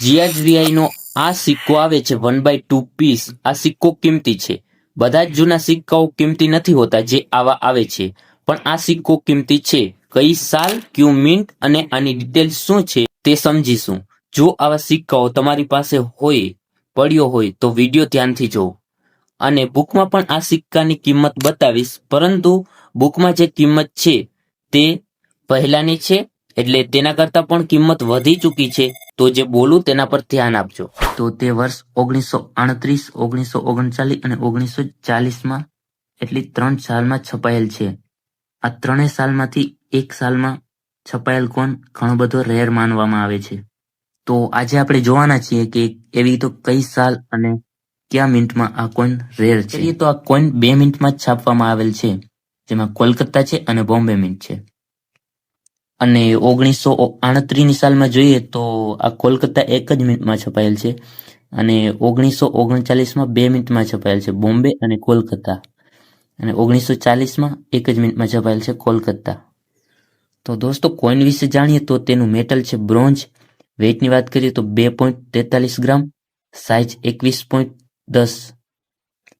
જીએચવીઆઈ નો આ સિક્કો આવે છે વન બાય ટુ પીસ આ સિક્કો કિંમતી છે. બધા જ જૂના સિક્કાઓ કિંમતી નથી હોતા જે આવા આવે છે. પણ આ સિક્કો કિંમતી છે. કઈ સાલ, ક્યુ મિન્ટ અને આની ડિટેલ શું છે તે સમજીશું. જો આવા સિક્કાઓ તમારી પાસે હોય, પડ્યો હોય, તો વીડિયો ધ્યાનથી જોવો અને બુકમાં પણ આ સિક્કાની કિંમત બતાવીશ, પરંતુ બુકમાં જે કિંમત છે તે પહેલાની છે, એટલે તેના કરતાં પણ કિંમત વધી ચૂકી છે. તો જે બોલું તેના પર ધ્યાન આપજો. તો તે વર્ષ ઓગણીસો આડત્રીસ, ઓગણીસો ઓગણચાલીસ અને ઓગણીસો ચાલીસમાં એટલી ત્રણ સાલમાં છપાયેલ છે. આ ત્રણેય સાલમાંથી એક સાલમાં છપાયેલ કોણ ઘણો બધો રેર માનવામાં આવે છે. તો આજે આપણે જોવાના છીએ કે એવી તો કઈ સાલ અને કયા મિનિટમાં આ કોઈન રેર છે. તો આ કોઈન બે મિનિટમાં જ છાપવામાં આવેલ છે. જેમાં કોલકાતા છે અને બોમ્બે મિન્ટ છે. અને ઓગણીસો આડત્રીસની સાલમાં જોઈએ તો આ કોલકાતા એક જ મિનિટમાં છપાયેલ છે. અને ઓગણીસો ઓગણચાલીસમાં બે મિનિટમાં છપાયેલ છે, બોમ્બે અને કોલકાતા. અને ઓગણીસો ચાલીસમાં એક જ મિનિટમાં છપાયેલ છે, કોલકાતા. તો દોસ્તો, કોઈન વિશે જાણીએ તો તેનું મેટલ છે બ્રોન્ઝ. વેઇટની વાત કરીએ તો બે પોઈન્ટ તેતાલીસ ગ્રામ સાઇઝ એકવીસ પોઈન્ટ દસ.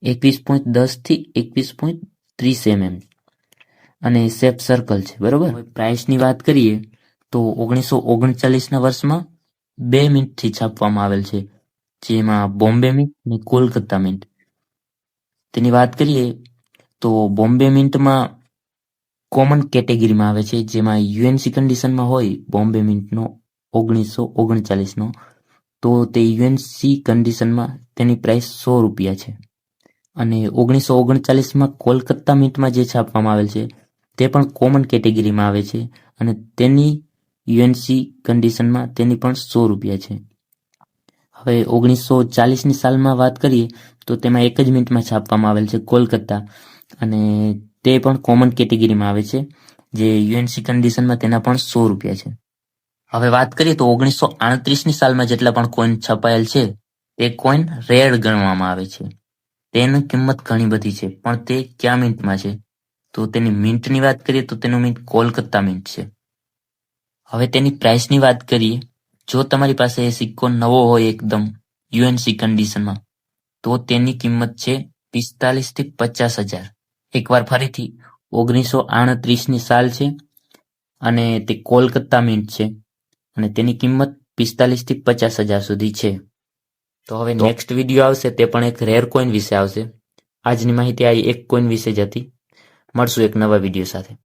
એકવીસ પોઈન્ટ દસથી એકવીસ પોઈન્ટ ત્રીસ એમએમ. અને સેફ સર્કલ છે, બરોબર? પ્રાઇસની વાત કરીએ, તો ઓગણીસો ઓગણચાલીસના વર્ષમાં બે મિનિટથી છાપવામાં આવેલ છે, જેમાં બોમ્બે મિન્ટ અને કોલકાતા મિન્ટ. તેની વાત કરીએ, તો બોમ્બે મિન્ટમાં કોમન કેટેગરીમાં આવે છે, જેમાં યુએનસી કન્ડિશનમાં હોય બોમ્બે મિન્ટનો, ઓગણીસો ઓગણચાલીસનો. તો તે યુએનસી કન્ડિશનમાં તેની પ્રાઇસ સો રૂપિયા છે. અને ઓગણીસો ઓગણચાલીસમાં કોલકાતા મિન્ટમાં જે છાપવામાં આવેલ છે તે પણ કોમન કેટેગરીમાં આવે છે અને તેની યુએનસી કન્ડિશનમાં તેની પણ સો રૂપિયા છે. હવે ઓગણીસો ચાલીસની સાલમાં વાત કરીએ તો તેમાં એક જ મિનિટમાં છાપવામાં આવેલ છે કોલકાતા અને તે પણ કોમન કેટેગરીમાં આવે છે, જે યુએનસી કન્ડિશનમાં તેના પણ સો રૂપિયા છે. હવે વાત કરીએ તો ઓગણીસો આડત્રીસની સાલમાં જેટલા પણ કોઈન છપાયેલ છે, તે કોઈન રેર ગણવામાં આવે છે. તેની કિંમત ઘણી બધી છે, પણ તે કયા મિનિટમાં છે? તો તેની મિન્ટની વાત કરીએ તો તેનું મિન્ટ કોલકાતા મિન્ટ છે. હવે તેની પ્રાઇસની વાત કરીએ જો તમારી પાસે એ સિક્કો નવો હોય એકદમ યુએનસી કન્ડિશનમાં તો તેની કિંમત છે પિસ્તાલીસથી પચાસ હજાર. એકવાર ફરીથી ઓગણીસો આડત્રીસની સાલ છે અને તે કોલકાતા મિન્ટ છે અને તેની કિંમત પિસ્તાલીસથી પચાસ હજાર સુધી છે. તો હવે નેક્સ્ટ વીડિયો આવશે તે પણ એક રેર કોઈન વિશે આવશે. આજની માહિતી આ એક કોઈન વિશે જ હતી. મળશું એક નવા વીડિયો સાથે.